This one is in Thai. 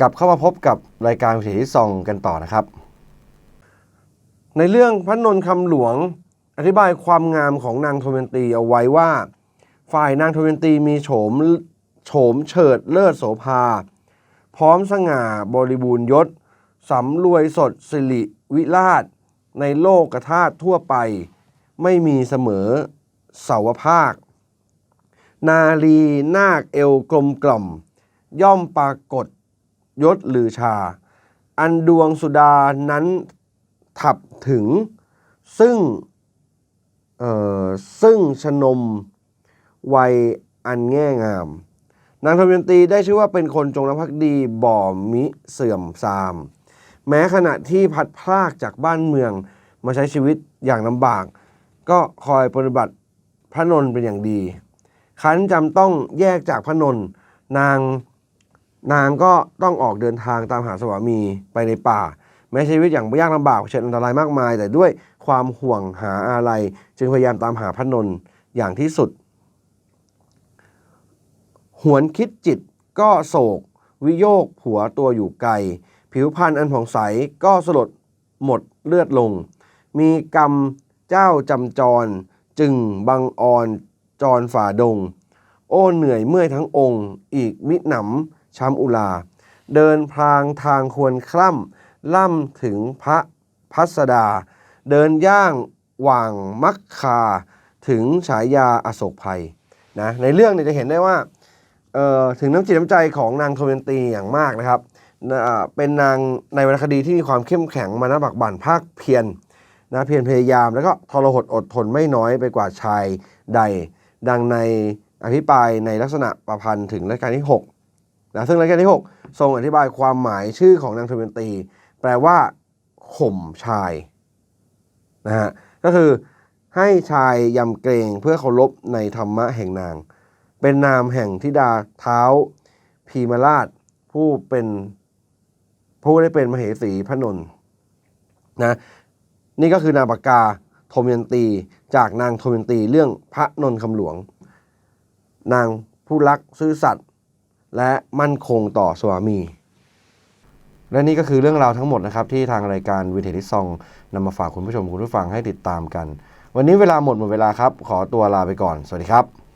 กลับเข้ามาพบกับรายการวิถีที่ซองกันต่อนะครับ ในเรื่องพระนนท์คำหลวงอธิบายความงามของนางทเวนตีเอาไว้ว่า ฝ่ายนางทเวนตีมีโฉมโฉมเฉิดเลิศโสภา พร้อมสง่าบริบูรณ์ยศสำรวยสดสิริวิราช ในโลกกธาตุทั่วไป ไม่มีเสมอเสาวภาค นาลีนาคเอวกลมกล่อม ย่อมปรากฏ ยศลือชา อันดวงสุดานั้นถับถึง ซึ่งซึ่งชนมวัยอันแง่งาม นางทวีนตีได้ชื่อว่าเป็นคนจงรักภักดีบ่อมิเสื่อมทราม แม้ขณะที่พัดพรากจากบ้านเมืองมาใช้ชีวิตอย่างลำบาก ก็คอยปฏิบัติพระนนเป็นอย่างดี คันจำต้องแยกจากพระนนนาง นางก็ต้องออกเดินทางตามหาสวามีไปในป่า แม้ชีวิตอย่างยากลำบากเผชิญอันตรายมากมาย แต่ด้วยความห่วงหาอะไร จึงพยายามตามหาพระนนท์อย่างที่สุด หวนคิดจิตก็โศก วิโยกผัวตัวอยู่ไกล ผิวพรรณอันผ่องใสก็สลดหมดเลือดลง มีกรรมเจ้าจำจร จึงบังออนจรฝ่าดง โอ้เหนื่อยเมื่อยทั้งองค์ อีกมิหนำ ช้ำอุลา เดินพลางทางควรคล่ำล่ำถึงพระพัสดา เดินย่างหว่างมักคาถึงฉายาอโศกภัยนะในเรื่องเนี่ยจะเห็นได้ว่าถึงน้ำจิตน้ำใจของนางโทเวนตีอย่างมากนะครับเป็นนางในวรรณคดีที่มีความเข้มแข็งมานะบักบั่นภาคเพียรนะเพียรพยายามแล้วก็ทรหดอดทนไม่น้อยไปกว่าชายใด ดังในอภิปรายในลักษณะประพันธ์ถึงรัชกาลที่ 6 นะซึ่งรัชกาลที่ 6 ทรงอธิบายความหมายชื่อของนางโทเวนตี แปลว่าข่มชายนะฮะก็คือให้ชายยำเกรงเพื่อเคารพในธรรมะแห่งนาง เป็นนามแห่งธิดาเท้าพีมาราช ผู้เป็นผู้ได้เป็นมเหสีพระนนนะนี่ก็คือนามปากกาโทมยันตี จากนางโทมยันตีเรื่องพระนนคำหลวง นางผู้รักซื่อสัตย์ และมั่นคงต่อสวามี และนี่ก็คือเรื่องราวทั้งหมดนะครับ ที่ทางรายการวิทยทิซองนำมาฝากคุณผู้ชมคุณผู้ฟังให้ติดตามกัน วันนี้เวลาหมดหมดเวลาครับ ขอตัวลาไปก่อน สวัสดีครับ